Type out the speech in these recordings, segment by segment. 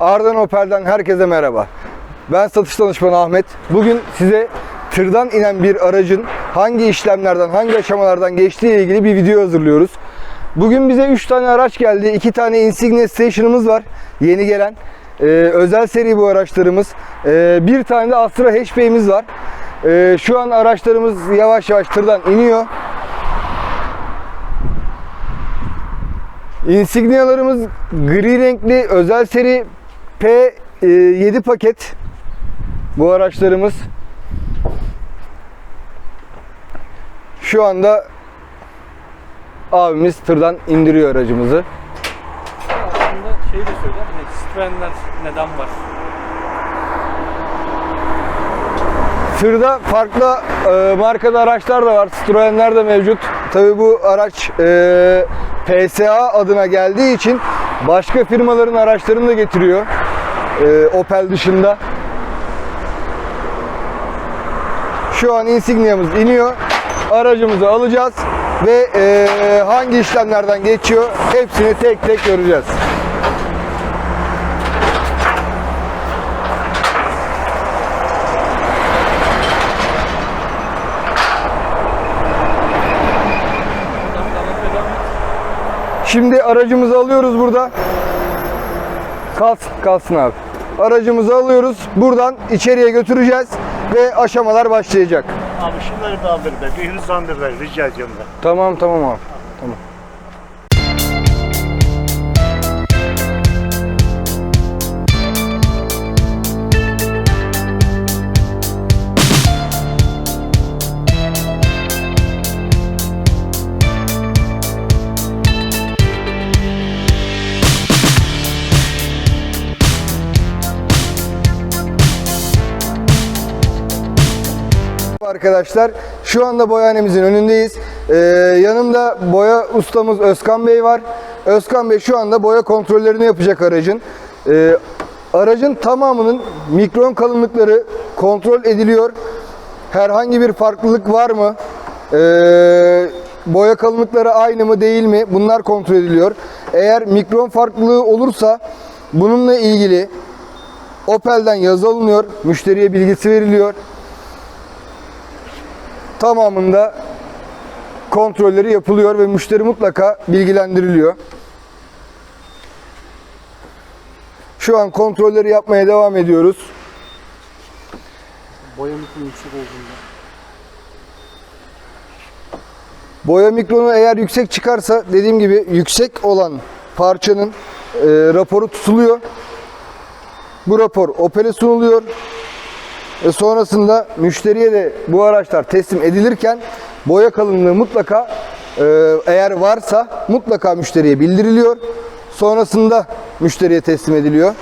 Ardan Opel'den herkese merhaba. Ben satış danışmanı Ahmet. Bugün size tırdan inen bir aracın hangi işlemlerden, hangi aşamalardan geçtiği ile ilgili bir video hazırlıyoruz. Bugün bize 3 tane araç geldi. 2 tane Insignia Station'ımız var. Yeni gelen. Ee, özel seri bu araçlarımız. Ee, bir tane de Astra HP'miz var. Ee, şu an araçlarımız yavaş yavaş tırdan iniyor. Insignia'larımız gri renkli özel seri P7 paket bu araçlarımız. Şu anda abimiz tırdan indiriyor aracımızı. Aslında şey de söyle, hani Citroen'ler neden var? Tırda farklı e, markada araçlar da var. Citroen'ler de mevcut. Tabi bu araç e, PSA adına geldiği için başka firmaların araçlarını da getiriyor. E, Opel dışında. Şu an Insignia'mız iniyor. Aracımızı alacağız ve e, hangi işlemlerden geçiyor hepsini tek tek göreceğiz. Şimdi aracımızı alıyoruz burada. Kalsın, kalsın abi. Aracımızı alıyoruz. Buradan içeriye götüreceğiz ve aşamalar başlayacak. Abi şunları da aldır be. Bir hızlandır be. Rica ediyorum ben. Tamam tamam abi. Arkadaşlar şu anda boyahanemizin önündeyiz. Ee, yanımda boya ustamız Özkan Bey var. Özkan Bey şu anda boya kontrollerini yapacak aracın. Ee, aracın tamamının mikron kalınlıkları kontrol ediliyor. Herhangi bir farklılık var mı? Ee, boya kalınlıkları aynı mı değil mi? Bunlar kontrol ediliyor. Eğer mikron farklılığı olursa bununla ilgili Opel'den yazı alınıyor. Müşteriye bilgisi veriliyor tamamında kontrolleri yapılıyor ve müşteri mutlaka bilgilendiriliyor. Şu an kontrolleri yapmaya devam ediyoruz. Boya mikro yüksek olduğunda. Boya mikronu eğer yüksek çıkarsa dediğim gibi yüksek olan parçanın e, raporu tutuluyor. Bu rapor Opel'e sunuluyor. E sonrasında müşteriye de bu araçlar teslim edilirken boya kalınlığı mutlaka e, eğer varsa mutlaka müşteriye bildiriliyor. Sonrasında müşteriye teslim ediliyor.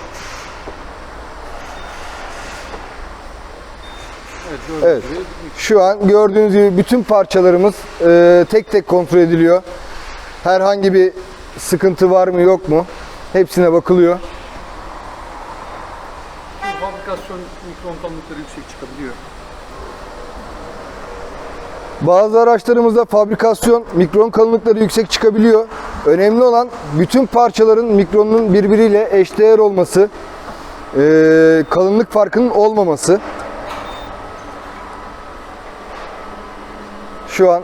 Evet, Evet. Şu an gördüğünüz gibi bütün parçalarımız e, tek tek kontrol ediliyor. Herhangi bir sıkıntı var mı yok mu? Hepsine bakılıyor. Bu kalınlıkları yüksek çıkabiliyor. Bazı araçlarımızda fabrikasyon mikron kalınlıkları yüksek çıkabiliyor. Önemli olan bütün parçaların mikronunun birbiriyle eşdeğer olması, kalınlık farkının olmaması. Şu an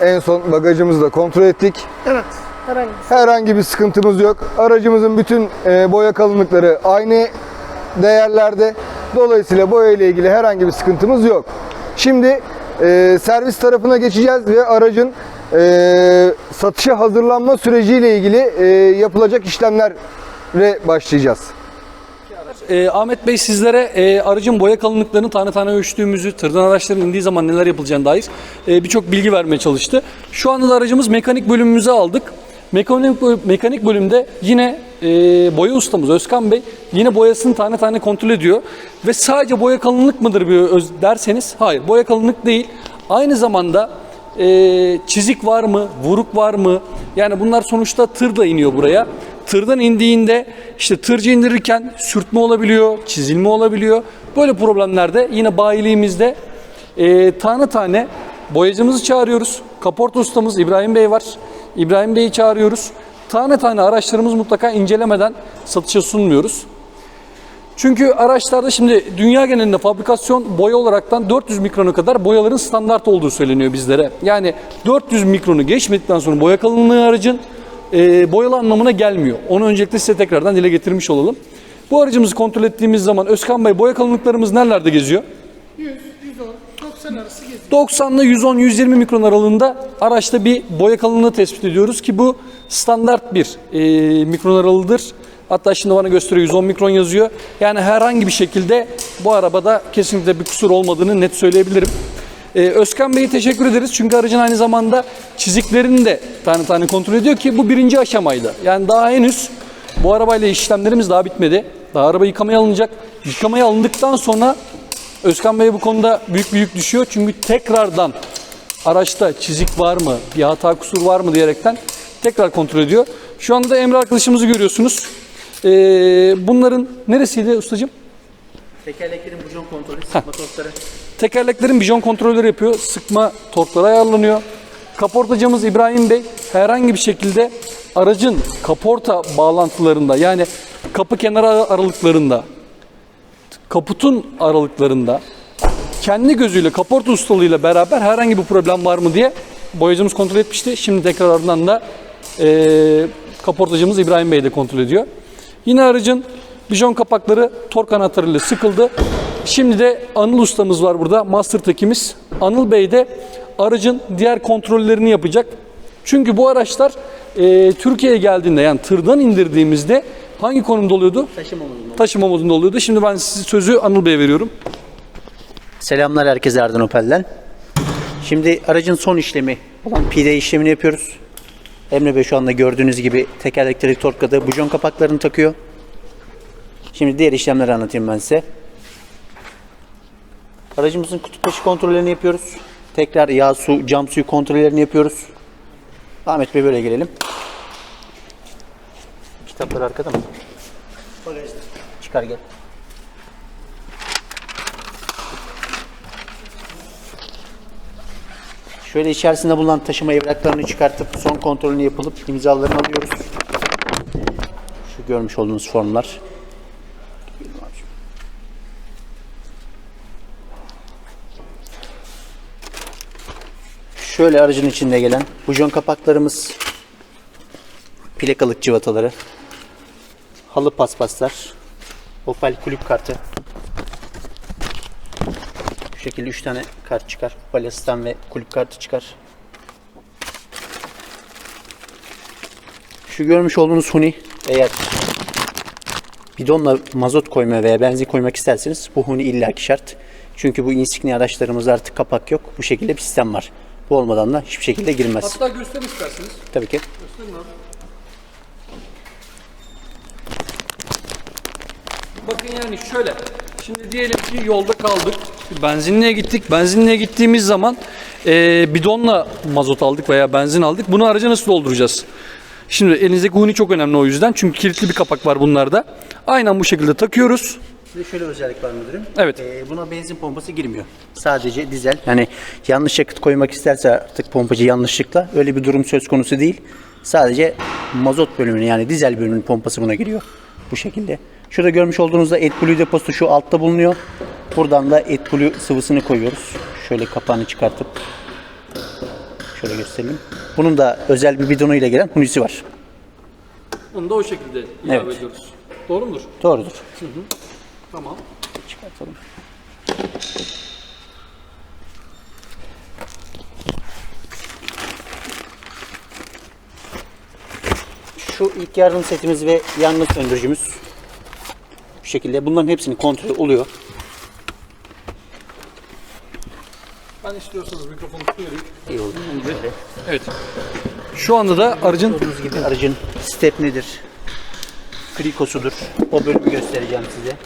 en son bagajımızı da kontrol ettik. Evet. Herhangi Herhangi bir sıkıntımız yok. Aracımızın bütün boya kalınlıkları aynı değerlerde. Dolayısıyla boya ile ilgili herhangi bir sıkıntımız yok. Şimdi e, servis tarafına geçeceğiz ve aracın e, satışa hazırlanma süreciyle ilgili e, yapılacak işlemlere başlayacağız. Ee, Ahmet Bey sizlere e, aracın boya kalınlıklarını tane tane ölçtüğümüzü, tırdan araçların indiği zaman neler yapılacağına dair e, birçok bilgi vermeye çalıştı. Şu anda da aracımız mekanik bölümümüze aldık. Mekanik, mekanik bölümde yine e, boya ustamız Özkan Bey yine boyasını tane tane kontrol ediyor. Ve sadece boya kalınlık mıdır bir derseniz hayır boya kalınlık değil. Aynı zamanda e, çizik var mı, vuruk var mı? Yani bunlar sonuçta tır da iniyor buraya. Tırdan indiğinde işte tırcı indirirken sürtme olabiliyor, çizilme olabiliyor. Böyle problemlerde yine bayiliğimizde e, tane tane boyacımızı çağırıyoruz. Kaporta ustamız İbrahim Bey var. İbrahim Bey'i çağırıyoruz. Tane tane araçlarımız mutlaka incelemeden satışa sunmuyoruz. Çünkü araçlarda şimdi dünya genelinde fabrikasyon boya olaraktan 400 mikrona kadar boyaların standart olduğu söyleniyor bizlere. Yani 400 mikronu geçmedikten sonra boya kalınlığı aracın e, boyalı anlamına gelmiyor. Onu öncelikle size tekrardan dile getirmiş olalım. Bu aracımızı kontrol ettiğimiz zaman Özkan Bey boya kalınlıklarımız nerelerde geziyor? 100, 110, 90 arası. 90 ile 110-120 mikron aralığında araçta bir boya kalınlığı tespit ediyoruz ki bu standart bir e, mikron aralığıdır. Hatta şimdi bana gösteriyor 110 mikron yazıyor. Yani herhangi bir şekilde bu arabada kesinlikle bir kusur olmadığını net söyleyebilirim. Ee, Özkan Bey'e teşekkür ederiz çünkü aracın aynı zamanda çiziklerini de tane tane kontrol ediyor ki bu birinci aşamaydı. Yani daha henüz bu arabayla işlemlerimiz daha bitmedi. Daha araba yıkamaya alınacak. Yıkamaya alındıktan sonra Özkan Bey bu konuda büyük bir yük düşüyor. Çünkü tekrardan araçta çizik var mı, bir hata kusur var mı diyerekten tekrar kontrol ediyor. Şu anda da Emre arkadaşımızı görüyorsunuz. Ee, bunların neresiydi ustacığım? Tekerleklerin bujon kontrolü, sıkma torkları. Tekerleklerin bijon kontrolleri yapıyor. Sıkma torkları ayarlanıyor. Kaportacımız İbrahim Bey herhangi bir şekilde aracın kaporta bağlantılarında yani kapı kenarı aralıklarında kaputun aralıklarında kendi gözüyle kaporta ustalığıyla beraber herhangi bir problem var mı diye boyacımız kontrol etmişti. Şimdi tekrar ardından da eee kaportacımız İbrahim Bey de kontrol ediyor. Yine aracın bijon kapakları tork anahtarıyla sıkıldı. Şimdi de Anıl ustamız var burada. Master Tech'imiz. Anıl Bey de aracın diğer kontrollerini yapacak. Çünkü bu araçlar eee, Türkiye'ye geldiğinde yani tırdan indirdiğimizde hangi konumda oluyordu? Taşıma modunda. Taşıma modunda oluyordu. Şimdi ben size sözü Anıl Bey'e veriyorum. Selamlar herkese Erdan Opel'den. Şimdi aracın son işlemi olan pide işlemini yapıyoruz. Emre Bey şu anda gördüğünüz gibi tekerlekleri torkladı. Bujon kapaklarını takıyor. Şimdi diğer işlemleri anlatayım ben size. Aracımızın kutu taşı kontrollerini yapıyoruz. Tekrar yağ, su, cam suyu kontrollerini yapıyoruz. Ahmet Bey böyle gelelim. Kitaplar arkada mı? Çıkar gel. Şöyle içerisinde bulunan taşıma evraklarını çıkartıp son kontrolünü yapılıp imzalarını alıyoruz. Şu görmüş olduğunuz formlar. Şöyle aracın içinde gelen bujon kapaklarımız, plakalık cıvataları, halı paspaslar, Opel kulüp kartı, bu şekilde 3 tane kart çıkar. Asistan ve kulüp kartı çıkar. Şu görmüş olduğunuz huni eğer bidonla mazot koyma veya benzin koymak isterseniz bu huni illaki şart. Çünkü bu insignia araçlarımızda artık kapak yok. Bu şekilde bir sistem var. Bu olmadan da hiçbir şekilde girilmez. Hatta gösterin isterseniz. Tabii ki. Bakın yani şöyle. Şimdi diyelim ki yolda kaldık. Benzinliğe gittik. Benzinliğe gittiğimiz zaman eee, bidonla mazot aldık veya benzin aldık. Bunu araca nasıl dolduracağız? Şimdi elinizdeki huni çok önemli o yüzden. Çünkü kilitli bir kapak var bunlarda. Aynen bu şekilde takıyoruz. Bir de şöyle özellik var müdürüm. Evet. Ee, buna benzin pompası girmiyor. Sadece dizel. Yani yanlış yakıt koymak isterse artık pompacı yanlışlıkla öyle bir durum söz konusu değil. Sadece mazot bölümünün yani dizel bölümünün pompası buna giriyor. Bu şekilde. Şurada görmüş olduğunuzda AdBlue deposu şu altta bulunuyor. Buradan da AdBlue sıvısını koyuyoruz. Şöyle kapağını çıkartıp şöyle gösterelim. Bunun da özel bir bidonuyla gelen hunisi var. Onu da o şekilde ilave Evet. ediyoruz. Doğru mudur? Doğrudur. Tamam. Çıkartalım. Şu ilk yardım setimiz ve yangın söndürücümüz. Bu şekilde bunların hepsinin kontrolü oluyor. Ben istiyorsanız mikrofonu tutuyorum. İyi oldu. Şöyle. Evet. Şu anda da aracın Gördüğünüz gibi aracın step nedir? Krikosudur. O bölümü göstereceğim size.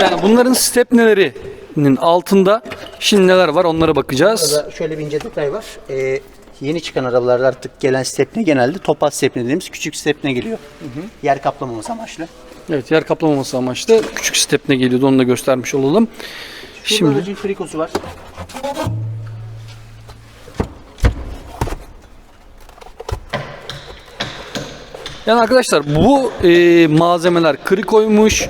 yani bunların stepnelerinin altında şimdi neler var onlara bakacağız. Burada şöyle bir ince detay var. Ee, yeni çıkan arabalarda artık gelen stepne genelde topaz stepne dediğimiz küçük stepne geliyor. Yer kaplamaması amaçlı. Evet yer kaplamaması amaçlı küçük stepne geliyordu onu da göstermiş olalım. Şimdi Şimdi aracın krikosu var. Yani arkadaşlar bu e, malzemeler krikoymuş,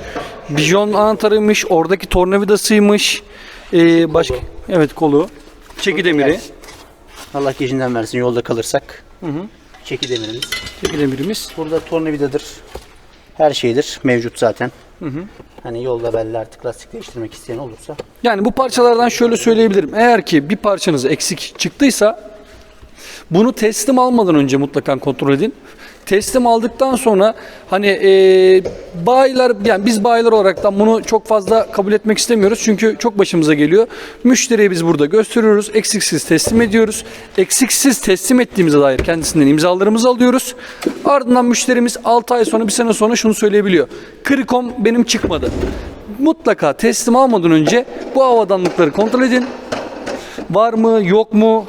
bijon anahtarıymış, oradaki tornavidasıymış. E, başka evet kolu, çeki demiri, Allah gecinden versin yolda kalırsak. Çeki demirimiz. çeki demirimiz. Burada tornavidadır. Her şeydir. Mevcut zaten. Hani yolda belli artık lastik değiştirmek isteyen olursa. Yani bu parçalardan şöyle söyleyebilirim. Eğer ki bir parçanız eksik çıktıysa bunu teslim almadan önce mutlaka kontrol edin. Teslim aldıktan sonra hani e, bayiler yani biz bayiler olaraktan bunu çok fazla kabul etmek istemiyoruz. Çünkü çok başımıza geliyor. Müşteriye biz burada gösteriyoruz. Eksiksiz teslim ediyoruz. Eksiksiz teslim ettiğimize dair kendisinden imzalarımızı alıyoruz. Ardından müşterimiz 6 ay sonra bir sene sonra şunu söyleyebiliyor. Krikom benim çıkmadı. Mutlaka teslim almadan önce bu havadanlıkları kontrol edin. Var mı yok mu?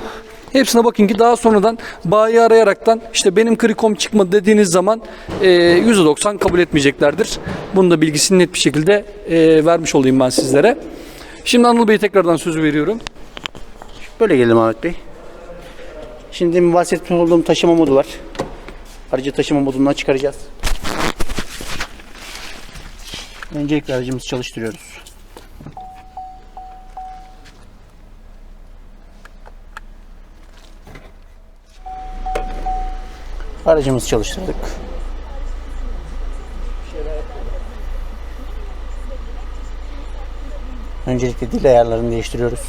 Hepsine bakın ki daha sonradan bayi arayaraktan işte benim krikom çıkmadı dediğiniz zaman e, %90 kabul etmeyeceklerdir. Bunu da bilgisini net bir şekilde e, vermiş olayım ben sizlere. Şimdi Anıl Bey'e tekrardan sözü veriyorum. Böyle gelelim Ahmet Bey. Şimdi bahsetmiş olduğum taşıma modu var. Aracı taşıma modundan çıkaracağız. Öncelikle aracımızı çalıştırıyoruz. Aracımızı çalıştırdık. Öncelikle dil ayarlarını değiştiriyoruz.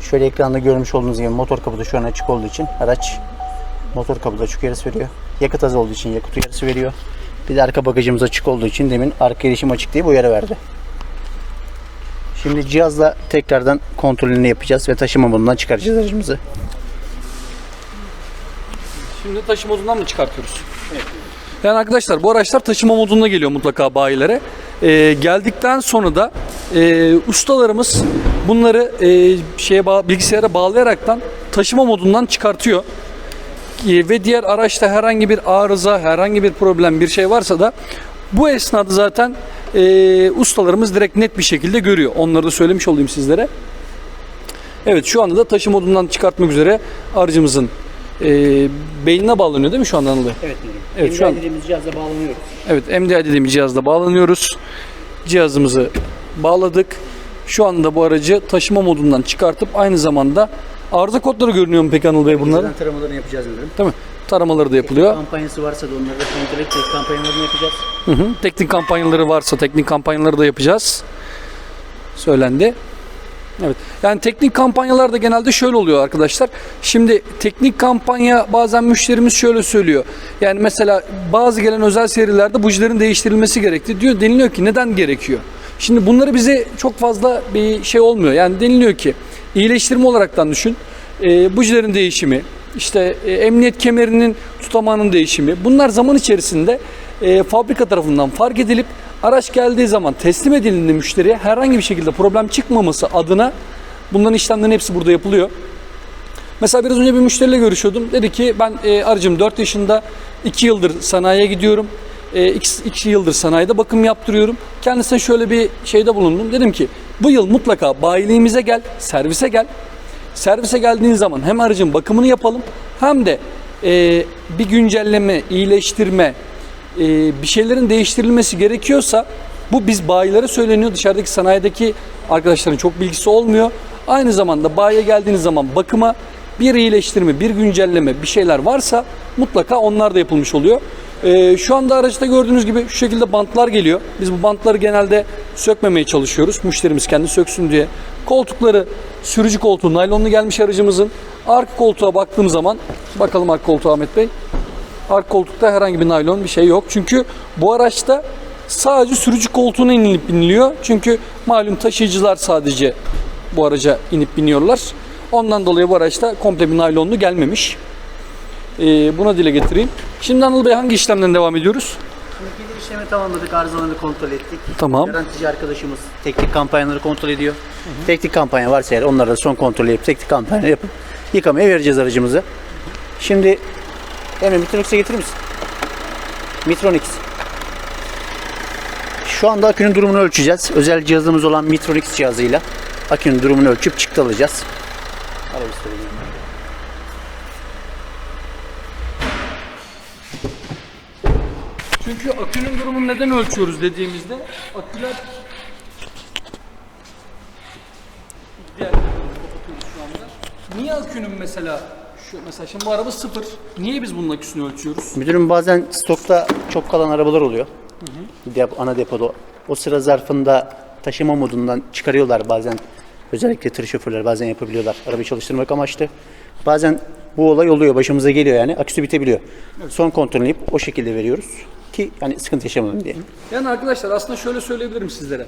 Şöyle ekranda görmüş olduğunuz gibi motor kaputu şu an açık olduğu için araç motor kaputu açık uyarısı veriyor. Yakıt az olduğu için yakıt uyarısı veriyor. Bir de arka bagajımız açık olduğu için demin arka erişim açık diye bu uyarı verdi. Şimdi cihazla tekrardan kontrolünü yapacağız ve taşıma modundan çıkaracağız aracımızı. Şimdi taşıma modundan mı çıkartıyoruz? Yani arkadaşlar bu araçlar taşıma modunda geliyor mutlaka bayilere. Ee, geldikten sonra da e, ustalarımız bunları e, şeye bağ- bilgisayara bağlayaraktan taşıma modundan çıkartıyor. E, ve diğer araçta herhangi bir arıza, herhangi bir problem, bir şey varsa da bu esnada zaten e, ustalarımız direkt net bir şekilde görüyor. Onları da söylemiş olayım sizlere. Evet şu anda da taşıma modundan çıkartmak üzere aracımızın e, beynine bağlanıyor değil mi şu anda Anıl Bey? Evet. Evet, şu an- dediğimiz cihazla bağlanıyoruz. Evet MDI dediğimiz cihazla bağlanıyoruz. Cihazımızı bağladık. Şu anda bu aracı taşıma modundan çıkartıp aynı zamanda arıza kodları görünüyor mu peki Anıl Bey bunların? Bunların taramalarını yapacağız müdürüm. Mi? Taramaları da yapılıyor. Kampanyası varsa da onları da kontrol edip kampanyalarını yapacağız. Hı hı. Teknik kampanyaları varsa teknik kampanyaları da yapacağız. Söylendi. Evet. Yani teknik kampanyalarda genelde şöyle oluyor arkadaşlar. Şimdi teknik kampanya bazen müşterimiz şöyle söylüyor. Yani mesela bazı gelen özel serilerde bujilerin değiştirilmesi gerekti diyor. Deniliyor ki neden gerekiyor? Şimdi bunları bize çok fazla bir şey olmuyor. Yani deniliyor ki iyileştirme olaraktan düşün. E, bujilerin değişimi, işte e, emniyet kemerinin tutamağının değişimi. Bunlar zaman içerisinde e, fabrika tarafından fark edilip araç geldiği zaman teslim edildiğinde müşteriye herhangi bir şekilde problem çıkmaması adına bunların işlemlerin hepsi burada yapılıyor. Mesela biraz önce bir müşteriyle görüşüyordum. Dedi ki ben e, aracım 4 yaşında 2 yıldır sanayiye gidiyorum. 2 yıldır sanayide bakım yaptırıyorum. Kendisine şöyle bir şeyde bulundum. Dedim ki bu yıl mutlaka bayiliğimize gel, servise gel. Servise geldiğin zaman hem aracın bakımını yapalım hem de e, bir güncelleme, iyileştirme, e, bir şeylerin değiştirilmesi gerekiyorsa bu biz bayilere söyleniyor. Dışarıdaki sanayideki arkadaşların çok bilgisi olmuyor. Aynı zamanda bayiye geldiğiniz zaman bakıma bir iyileştirme, bir güncelleme, bir şeyler varsa mutlaka onlar da yapılmış oluyor. Ee, şu anda araçta gördüğünüz gibi şu şekilde bantlar geliyor. Biz bu bantları genelde sökmemeye çalışıyoruz. Müşterimiz kendi söksün diye. Koltukları sürücü koltuğu naylonlu gelmiş aracımızın. Arka koltuğa baktığım zaman bakalım arka koltuğa Ahmet Bey. Arka koltukta herhangi bir naylon bir şey yok. Çünkü bu araçta sadece sürücü koltuğuna inilip biniliyor. Çünkü malum taşıyıcılar sadece bu araca inip biniyorlar. Ondan dolayı bu araçta komple bir naylonlu gelmemiş. Ee, buna dile getireyim. Şimdi Anıl Bey hangi işlemden devam ediyoruz? Şimdi bir işlemi tamamladık, arızalarını kontrol ettik. Tamam. Garantici arkadaşımız teknik kampanyaları kontrol ediyor. Teknik kampanya varsa eğer onlara da son kontrol yapıp teknik kampanya yapıp yıkamaya vereceğiz aracımızı. Şimdi Emre Mitronix'e getirir misin? Mitronix. Şu anda akünün durumunu ölçeceğiz. Özel cihazımız olan Mitronix cihazıyla akünün durumunu ölçüp çıktı alacağız. Ara bir sorayım. Çünkü akünün durumunu neden ölçüyoruz dediğimizde aküler Diğer kapatıyoruz şu anda. Niye akünün mesela şu mesela şimdi bu araba sıfır. Niye biz bunun aküsünü ölçüyoruz? Müdürüm bazen stokta çok kalan arabalar oluyor. Dep- ana depoda. O sıra zarfında taşıma modundan çıkarıyorlar bazen. Özellikle tır şoförleri bazen yapabiliyorlar. Arabayı çalıştırmak amaçlı. Bazen bu olay oluyor, başımıza geliyor yani. Aküsü bitebiliyor. Son kontrolünü yapıp o şekilde veriyoruz ki yani sıkıntı yaşamayalım diye. Yani arkadaşlar aslında şöyle söyleyebilirim sizlere.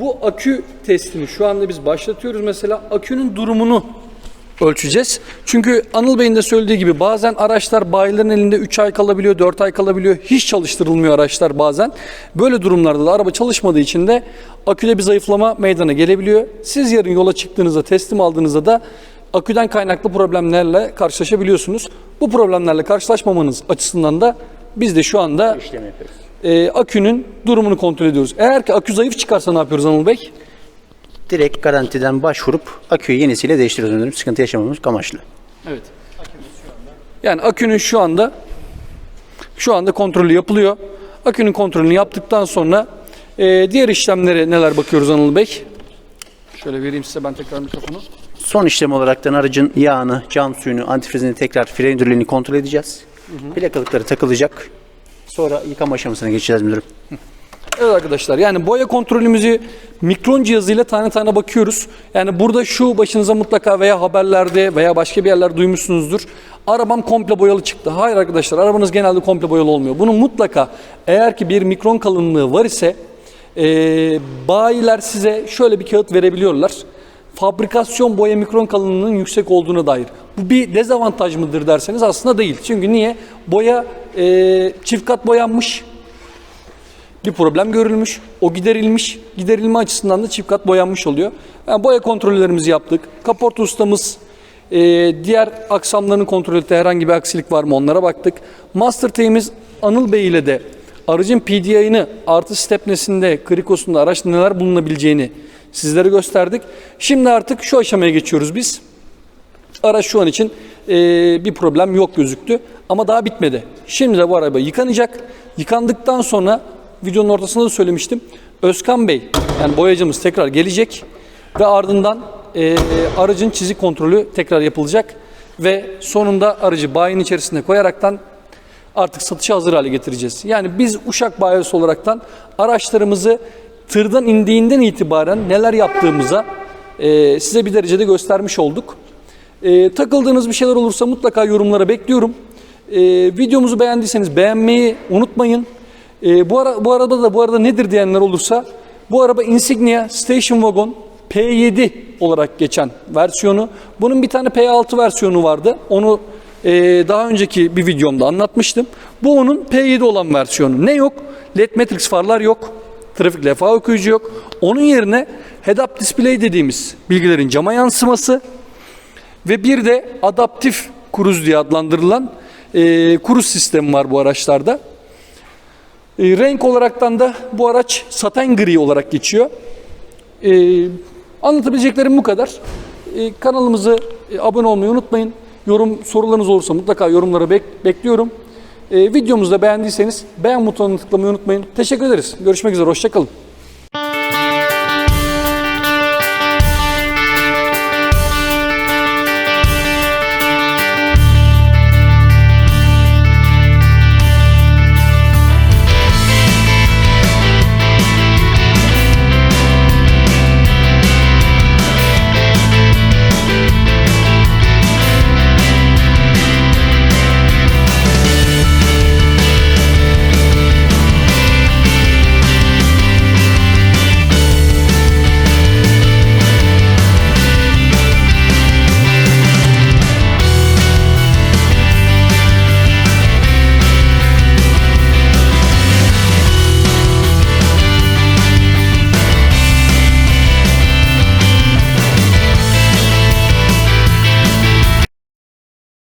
Bu akü testini şu anda biz başlatıyoruz mesela akünün durumunu ölçeceğiz. Çünkü Anıl Bey'in de söylediği gibi bazen araçlar bayilerin elinde 3 ay kalabiliyor, 4 ay kalabiliyor. Hiç çalıştırılmıyor araçlar bazen. Böyle durumlarda da araba çalışmadığı için de aküde bir zayıflama meydana gelebiliyor. Siz yarın yola çıktığınızda, teslim aldığınızda da aküden kaynaklı problemlerle karşılaşabiliyorsunuz. Bu problemlerle karşılaşmamanız açısından da biz de şu anda İşlem yapıyoruz. e, akünün durumunu kontrol ediyoruz. Eğer ki akü zayıf çıkarsa ne yapıyoruz Anıl Bey? Direkt garantiden başvurup aküyü yenisiyle değiştiriyoruz müdürüm. Sıkıntı yaşamamız amaçlı. Evet. Yani akünün şu anda şu anda kontrolü yapılıyor. Akünün kontrolünü yaptıktan sonra e, diğer işlemlere neler bakıyoruz Anıl Bey? Şöyle vereyim size ben tekrar mikrofonu. Son işlem olaraktan aracın yağını, cam suyunu, antifrizini tekrar fren hidroliğini kontrol edeceğiz. Plakalıkları takılacak. Sonra yıkama aşamasına geçeceğiz müdürüm. Evet arkadaşlar yani boya kontrolümüzü mikron cihazıyla tane tane bakıyoruz. Yani burada şu başınıza mutlaka veya haberlerde veya başka bir yerler duymuşsunuzdur. Arabam komple boyalı çıktı. Hayır arkadaşlar arabanız genelde komple boyalı olmuyor. Bunun mutlaka eğer ki bir mikron kalınlığı var ise eee bayiler size şöyle bir kağıt verebiliyorlar. Fabrikasyon boya mikron kalınlığının yüksek olduğuna dair. Bu bir dezavantaj mıdır derseniz aslında değil. Çünkü niye? Boya eee, çift kat boyanmış bir problem görülmüş. O giderilmiş. Giderilme açısından da çift kat boyanmış oluyor. Yani boya kontrollerimizi yaptık. Kaporta ustamız e, diğer aksamlarını kontrol etti. Herhangi bir aksilik var mı onlara baktık. Master T'imiz Anıl Bey ile de aracın PDI'ını artı stepnesinde, krikosunda araçta neler bulunabileceğini sizlere gösterdik. Şimdi artık şu aşamaya geçiyoruz biz. Araç şu an için e, bir problem yok gözüktü. Ama daha bitmedi. Şimdi de bu araba yıkanacak. Yıkandıktan sonra videonun ortasında da söylemiştim. Özkan Bey yani boyacımız tekrar gelecek. Ve ardından e, aracın çizik kontrolü tekrar yapılacak. Ve sonunda aracı bayinin içerisine koyaraktan artık satışa hazır hale getireceğiz. Yani biz Uşak bayisi olaraktan araçlarımızı tırdan indiğinden itibaren neler yaptığımıza e, size bir derecede göstermiş olduk. E, takıldığınız bir şeyler olursa mutlaka yorumlara bekliyorum. E, videomuzu beğendiyseniz beğenmeyi unutmayın. E, bu, ara, bu arada da bu arada nedir diyenler olursa bu araba Insignia Station Wagon P7 olarak geçen versiyonu. Bunun bir tane P6 versiyonu vardı. Onu e, daha önceki bir videomda anlatmıştım. Bu onun P7 olan versiyonu. Ne yok? LED Matrix farlar yok. Trafik levha okuyucu yok. Onun yerine head-up display dediğimiz bilgilerin cama yansıması ve bir de adaptif kruz diye adlandırılan e, kruz sistemi var bu araçlarda. E, renk olaraktan da bu araç saten gri olarak geçiyor. E, anlatabileceklerim bu kadar. E, kanalımızı e, abone olmayı unutmayın. Yorum sorularınız olursa mutlaka yorumlara bek- bekliyorum. E, videomuzu da beğendiyseniz beğen butonuna tıklamayı unutmayın. Teşekkür ederiz. Görüşmek üzere. Hoşçakalın.